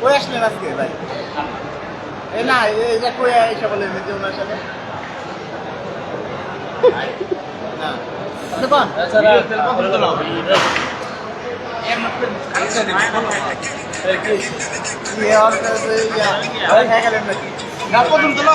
কই আসলেন আজকে ভাই? এ না এটা কই এসে বলেন যে ওনার সাথে। না। প্রথম তোলো হয়ে গেলেন নাকি গান হ্যাঁ হ্যাঁ বলেন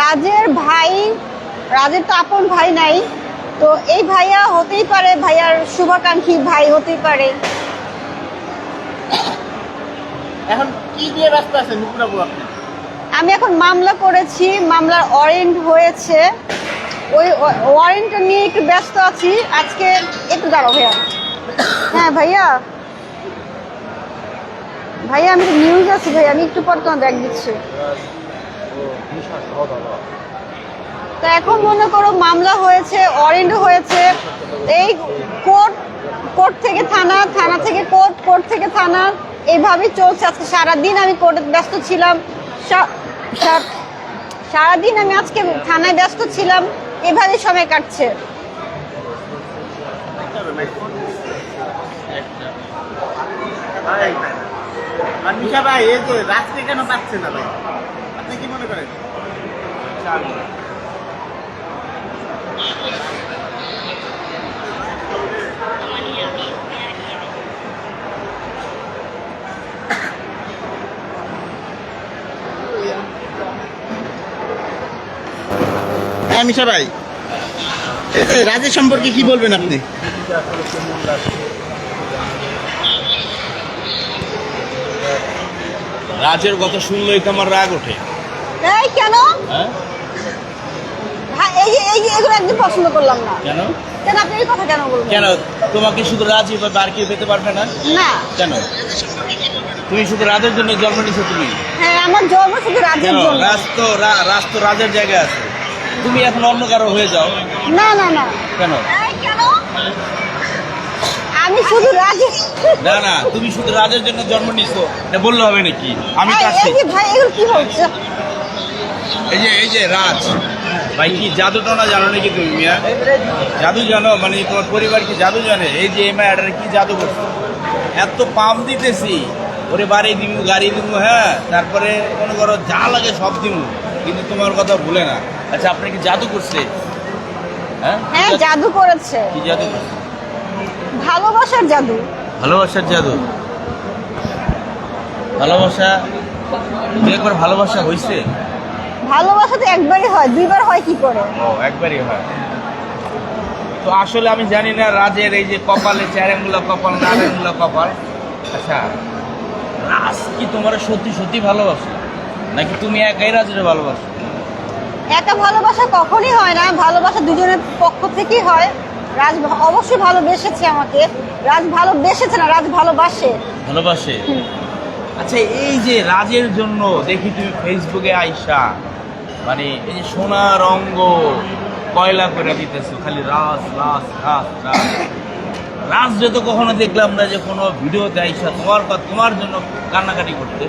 রাজের ভাই রাজের তো আপন ভাই নাই তো এই ভাইয়া হতেই পারে ভাইয়ার শুভাকাঙ্ক্ষী ভাই হতেই পারে। এখন কি দিয়ে ব্যস্ত আছেন আপনি? আমি এখন মামলা করেছি মামলার ওয়ারেন্ট হয়েছে। ওই ওয়ারেন্টটা নিয়ে একটু ব্যস্ত আছি আজকে একটু দাঁড়াও ভাইয়া। হ্যাঁ ভাইয়া। ভাইয়া, আমি নিউজ আছি ভাই আমি একটু পর তোমার ব্যাগ দিচ্ছি। তো এখন মনে করো মামলা হয়েছে ওয়ারেন্ট হয়েছে, এই কোর্ট কোর্ট থেকে থানা থানা থেকে কোর্ট কোর্ট থেকে থানা এইভাবেই চলছে আজকে। সারাদিন আমি কোর্টে ব্যস্ত ছিলাম সারাদিন আমি আজকে থানায় ব্যস্ত ছিলাম এভাবেই সময় কাটছে। ভাই আর নিশা ভাই, এই যে রাত্রে কেন পাচ্ছে না ভাই? আপনি কি মনে করেন? হ্যাঁ মিশা ভাই। রাজের সম্পর্কে কি বলবেন আপনি? রাজের কথা শুনলেই তো আমার রাগ ওঠে। এই কেন? হ্যাঁ? এই যে এই যে এগুলো একদম পছন্দ করলাম না। কেন? কেন আপনি এই কথা কেন বলবেন? কেন? তোমাকে শুধু রাজই বা আর কেউ পেতে পারবে না? না। কেন? তুমি শুধু রাজের জন্য জন্ম নিছো তুমি? হ্যাঁ আমার জন্ম শুধু রাজের জন্য। রাজ তো রাজ তো রাজের জায়গায় আছে। তুমি এখন অন্য কারও হয়ে যাও। না না না। কেন? এই কেন? আমি শুধু রাজের না না তুমি শুধু রাজের জন্য জন্ম নিছো। এটা বললে হবে নাকি? আমি তো এই- আছি ভাই এগুলো কি হচ্ছে? এই যে এই যে রাজ। ভাই কি জাদু টানা জানো নাকি তুমি মিয়া? জাদু জানো মানে তোমার পরিবার কি জাদু জানে? এই যে এই মায়াটার কি জাদু করছে? এত পাম দিতেছি। ওরে বাড়ি দিব গাড়ি দিব হ্যাঁ তারপরে মনে করো যা লাগে সব দিব কিন্তু তোমার কথা ভুলে না। আচ্ছা আপনি কি জাদু করছে? হ্যাঁ? হ্যাঁ জাদু করেছে। কি জাদু করছে? ভালোবাসার জাদু। ভালোবাসার জাদু। ভালোবাসা দু একবার ভালোবাসা হইছে? ভালোবাসা তো একবারই হয় দুইবার হয় কি করে? ও একবারই হয়। তো আসলে আমি জানি না রাজের এই যে কপালে চ্যারেঙ্গুলো কপাল নারেঙ্গুলো কপাল। আচ্ছা রাজ কি তোমার সত্যি সত্যি ভালোবাসে? নাকি তুমি একাই রাজের ভালোবাসো? একা ভালোবাসা কখনই হয় না ভালোবাসা দুজনের পক্ষ থেকেই হয়। রাজ অবশ্যই ভালোবেসেছে আমাকে। রাজ ভালোবেসেছে না রাজ ভালোবাসে। ভালোবাসে? আচ্ছা এই যে রাজের জন্য দেখি তুমি ফেসবুকে আইসা মানে এই যে সোনার অঙ্গ কয়লা করে দিতেছো খালি রাজ রাজ রাজ রাজ। রাজ যে তো কখনো দেখলাম না যে কোনো ভিডিওতে আইসা তোমার কথা তোমার জন্য কান্নাকাটি করতে।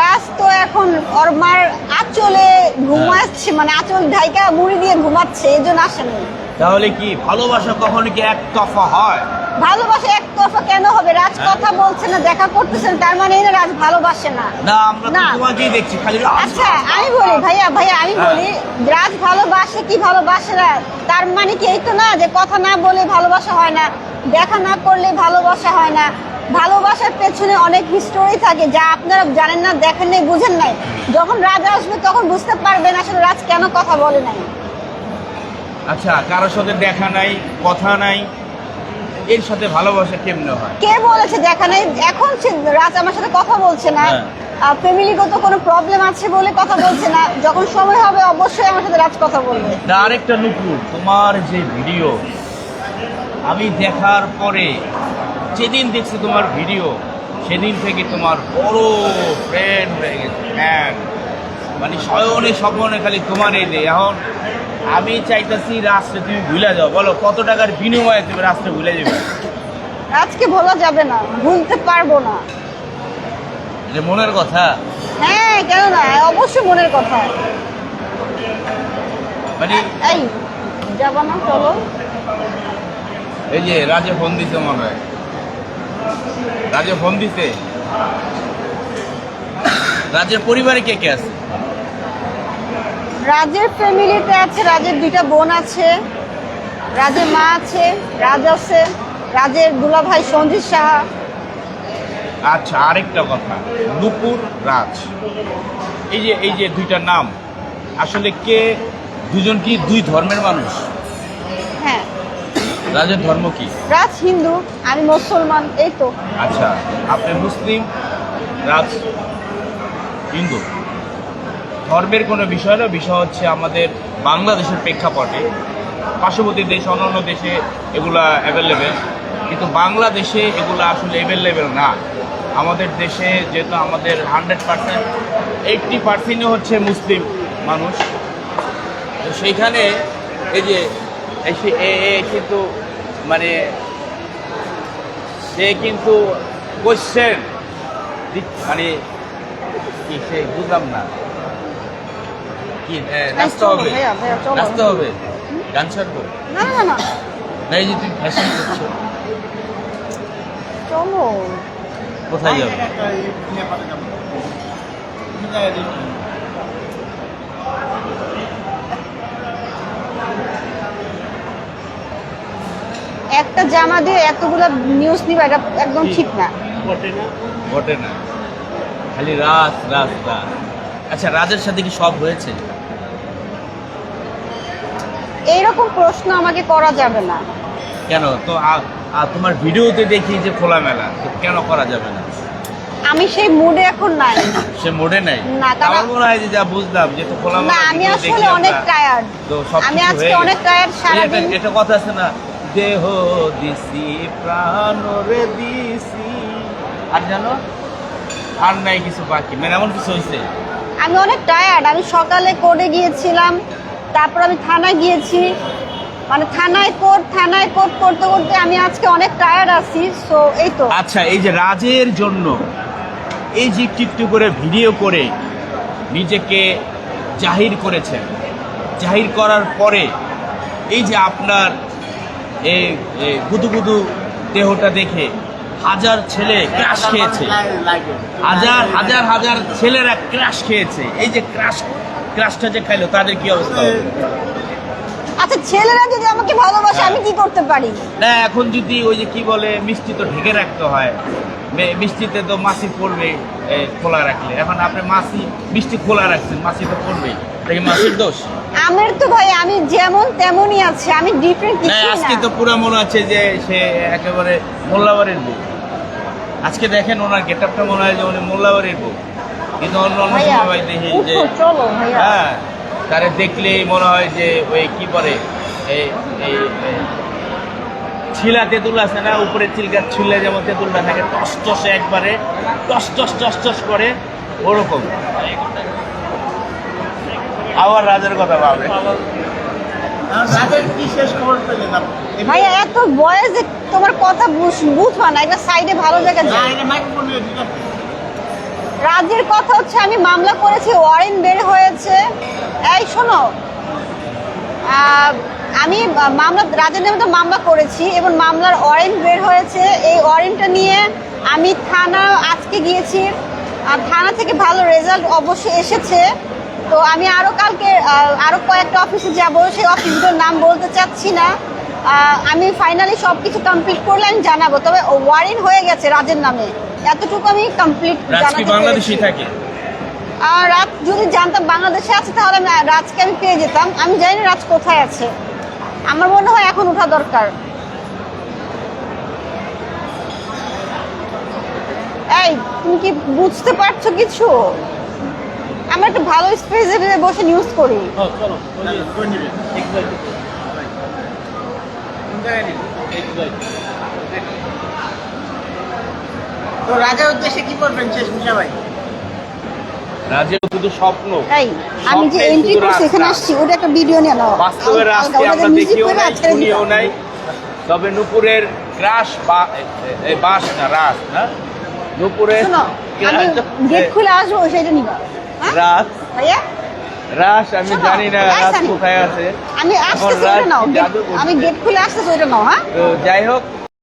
রাজ তো এখন ওর মার আঁচলে ঘুমাচ্ছে মানে আঁচল ঢাইকা মুড়ি দিয়ে ঘুমাচ্ছে এই জন্য আসেনি। তাহলে কি ভালোবাসা কখনো কি এক তফা হয়? ভালোবাসা এক তরফা কেন হবে? রাজ হ্যাঁ। কথা বলছে না দেখা করতেছেন তার মানে এই না রাজ ভালোবাসে না। না আমরা তো তোমাকেই দেখছি খালি আচ্ছা আমি বলি ভাইয়া ভাইয়া আমি হ্যাঁ। বলি রাজ ভালোবাসে কি ভালোবাসে না? তার মানে কি এই তো না যে কথা না বলে ভালোবাসা হয় না দেখা না করলে ভালোবাসা হয় না। ভালোবাসার পেছনে অনেক হিস্টোরি থাকে যা আপনারা জানেন না দেখেন নাই বুঝেন নাই। যখন রাজ আসবে তখন বুঝতে পারবেন আসলে রাজ কেন কথা বলে নাই। আচ্ছা কারোর সাথে দেখা নাই কথা নাই এর সাথে ভালোবাসা কেমনে হয়? কে বলেছে দেখা নাই? এখন সে রাজ আমার সাথে কথা বলছে না। হ্যাঁ। ফ্যামিলিগত কোনো প্রবলেম আছে বলে কথা বলছে না। যখন সময় হবে অবশ্যই আমার সাথে রাজ কথা বলবে। আরেকটা নুপুর তোমার যে ভিডিও আমি দেখার পরে যেদিন দেখছি তোমার ভিডিও সেদিন থেকে তোমার বড় ফ্রেন্ড হয়ে গেছে। ফ্যান মানে শয়নে স্বপনে খালি তোমার এই দেয় এখন আমি চাইতেছি রাস্তায় তুমি ভুলে যাও। বলো কত টাকার বিনিময়ে তুমি রাস্তায় ভুলে যাবে? আজকে ভোলা যাবে না ভুলতে পারব না। যে মনের কথা? হ্যাঁ কেন না? অবশ্যই মনের কথা। মানে এই যাবা না চলো। এই যে রাজে ফোন দিছে মনে হয়। রাজে ফোন দিছে? রাজের পরিবারে কে কে আছে? রাজের ফ্যামিলিতে আছে রাজের দুইটা বোন আছে রাজের মা আছে রাজ আছে রাজের দুলাভাই সঞ্জিত সাহা। আচ্ছা আরেকটা কথা নুপুর রাজ। এই যে এই যে দুইটা নাম আসলে কে দুজন কি দুই ধর্মের মানুষ? হ্যাঁ। রাজের ধর্ম কি? রাজ হিন্দু আমি মুসলমান এই তো। আচ্ছা আপনি মুসলিম রাজ হিন্দু। ধর্মের কোনো বিষয় না, বিষয় হচ্ছে আমাদের বাংলাদেশের প্রেক্ষাপটে। পার্শ্ববর্তী দেশ, অন্যান্য দেশে এগুলা অ্যাভেলেবেল কিন্তু বাংলাদেশে এগুলো আসলে অ্যাভেলেবেল না। আমাদের দেশে যেহেতু আমাদের হান্ড্রেড পার্সেন্ট এইটটি পার্সেন্টই হচ্ছে মুসলিম মানুষ। তো সেইখানে এই যে কিন্তু মানে সে কিন্তু কোশ্চেন মানে কি সে বুঝলাম না। কি? এ, নাচতে হবে। নাচতে হবে। গান ছাড়বো? না না না না। এই যে তুমি ফ্যাশন করছ। চলো। কোথায় যাবে? একটা জামা দিয়ে এতগুলো নিউজ নিবা এটা একদম ঠিক না। ঘটে না। খালি রাত রাত রাত। আচ্ছা রাজের সাথে কি সব হয়েছে? এইরকম প্রশ্ন আমাকে করা যাবে না। কেন? তো তোমার ভিডিওতে দেখি যে খোলামেলা কেন করা যাবে না? আমি সেই মুডে এখন নাই। সে মোড়ে নাই? না, আমার মনে হয় যে যা বুঝলাম যে তো না খোলামেলা আমি আসলে অনেক টায়ার্ড তো সব আমি আজকে অনেক টায়ার্ড সারাদিন। এটা কথা আছে না দেহ দিছি প্রাণ রে দিছি। আর জানো আর নাই কিছু বাকি। মানে এমন কিছু হয়েছে। আমি অনেক টায়ার্ড আমি সকালে কোর্টে গিয়েছিলাম তারপর আমি থানায় গিয়েছি। মানে থানায় কোর্ট থানায় কোর্ট করতে করতে আমি আজকে অনেক টায়ার্ড আছি সো এই তো। আচ্ছা এই যে রাজের জন্য এই যে একটু একটু করে ভিডিও করে নিজেকে জাহির করেছেন জাহির করার পরে এই যে আপনার এই এই গুদুগুদু দেহটা দেখে হাজার ছেলে ক্রাশ খেয়েছে। হাজার হাজার হাজার ছেলেরা ক্রাশ খেয়েছে। এই যে ক্রাশ ক্রাশটা যে খাইলো তাদের কি অবস্থা? আচ্ছা ছেলেরা যদি আমাকে ভালোবাসে আমি কি করতে পারি? না এখন যদি ওই যে কি বলে মিষ্টি তো ঢেকে রাখতে হয়। মিষ্টিতে তো মাছি পড়বে খোলা রাখলে। এখন আপনি মাছি মিষ্টি খোলা রাখছেন মাছি তো পড়বেই। কি মাছির দোষ? আমার তো ভাই আমি যেমন তেমনই আছে আমি ডিফারেন্ট কিছু না। আজকে তো পুরো মনে আছে যে সে একেবারে মোল্লাবাড়ির বউ। আজকে দেখেন ওনার গেটআপটা মনে হয় যে উনি মোল্লাবাড়ির বউ। কিন্তু অন্য অন্য সময় দেখি যে হ্যাঁ তারে দেখলেই মনে হয় যে ওই কি এই এই ছিলা তেঁতুল আছে না উপরে চিলকা ছিলে যেমন তেঁতুলটা থাকে টস টসে একবারে টস টস টস টস করে ওরকম আবার রাজের কথা ভাবে? ভাইয়া এত বয়স তোমার কথা বুঝ- বুঝবা না একটা সাইডে ভালো জায়গা এটা মাইক্রোফোন হবে। রাজের কথা হচ্ছে, আমি মামলা করেছি ওয়ারেন্ট বের হয়েছে। এই শোনো আমি মামলা, রাজের নামে তো মামলা করেছি, এবং মামলার ওয়ারেন্ট বের হয়েছে। এই ওয়ারেন্টটা নিয়ে আমি থানা, আজকে গিয়েছি, আর থানা থেকে ভালো রেজাল্ট অবশ্যই এসেছে। তো আমি আরও কালকে আরও কয়েকটা অফিসে যাব, সেই অফিসগুলোর নাম বলতে চাচ্ছি না। আমি ফাইনালি সব কিছু কমপ্লিট করলে আমি জানাব। তবে ওয়ারেন্ট হয়ে গেছে রাজের নামে। এতটুকু আমি কমপ্লিট বাংলাদেশেই থাকে? আর রাজ যদি জানতাম বাংলাদেশে আছে তাহলে আমি রাজকে আমি পেয়ে যেতাম। আমি জানি না রাজ কোথায় আছে। আমার মনে হয় এখন ওঠা দরকার। এই তুমি কি বুঝতে পারছ কিছু? আমরা একটা ভালো স্পেসে বসে নিউজ করি। চলো নিবেন? কোন জায়গায় নিবেন? তো রাজার উদ্দেশ্যে কি করবেন শেষ মুসা ভাই রাজ্য শুধু স্বপ্ন। এই আমি যে এন্ট্রি করছি এখানে আসছি ওটা একটা ভিডিও নিয়ে নাও। বাস্তবের রাস্তায় আমরা দেখিও নাই শুনিও নাই। তবে নুপুরের বা বাস না রাস না? নুপুরের গেট খুলে আসব সেটা নিবা। হ্যাঁ? রাস ভাইয়া? রাস আমি জানি না রাশ কোথায় আছে। আমি আসতেছি রাত নাও? আমি গেট খুলে আসতেছি ওইটা নাও হ্যাঁ? তো যাই হোক